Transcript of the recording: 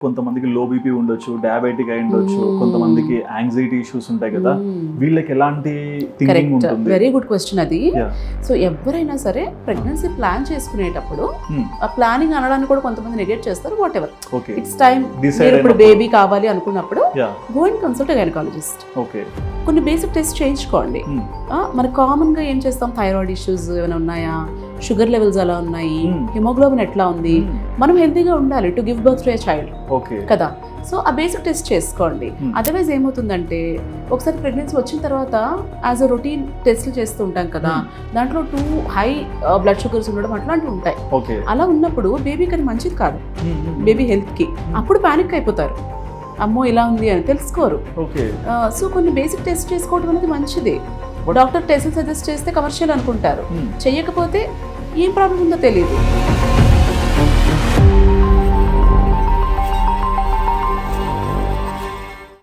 కొంతమందికి low BP ఉండొచ్చు diabetic అయి ఉండొచ్చు Hmm. కొంతమందికి యాంగ్జైటీ ఇష్యూస్ ఉంటాయి కదా. వీళ్ళకి ఎలాంటి థింకింగ్ కరెక్ట్ ఉంటుంది? వెరీ గుడ్ క్వశ్చన్ అది. సో ఎవరైనా సరే ప్రెగ్నెన్సీ ప్లాన్ చేసుకునేటప్పుడు Hmm. ఆ ప్లానింగ్ అనడానికి కూడా కొంతమంది నెగెట్ చేస్తారు వాట్ ఎవర్ ఇట్స్ టైం ఇప్పుడు. బేబీ కావాలి అనుకున్నప్పుడు go and consult gynaecologist okay కొన్ని బేసిక్ టెస్ట్ చేయించుకోండి. Hmm. ఆ, మరి కామన్గా ఏం చేస్తాం? థైరాయిడ్ ఇష్యూస్ ఏమైనా ఉన్నాయా? షుగర్ లెవెల్స్ ఎలా ఉన్నాయి. Hmm. హిమోగ్లోబిన్ ఎట్లా ఉంది? మనం హెల్తీగా ఉండాలి to give birth to a child. Okay. కదా? సో ఆ బేసిక్ టెస్ట్ చేసుకోండి. Hmm. అదర్వైజ్ ఏమవుతుందంటే ఒకసారి ప్రెగ్నెన్సీ వచ్చిన తర్వాత యాజ్ అ రొటీన్ టెస్ట్లు చేస్తూ ఉంటాం కదా దాంట్లో టూ హై బ్లడ్ షుగర్స్ ఉండడం అట్లాంటివి ఉంటాయి. ఓకే. అలా ఉన్నప్పుడు బేబీకి అది మంచిది కాదు. Hmm. బేబీ హెల్త్కి. అప్పుడు పానిక్ అయిపోతారు. అమ్మో ఇలా ఉంది అని తెలుసుకోరు. ఓకే. సో కొన్ని బేసిక్ టెస్ట్ చేసుకోవడం అనేది మంచిది. డాక్టర్ టెస్ట్ సజెస్ట్ చేస్తే కమర్షియల్ అనుకుంటారు. Hmm. చెయ్యకపోతే ఏం ప్రాబ్లం ఉందో తెలియదు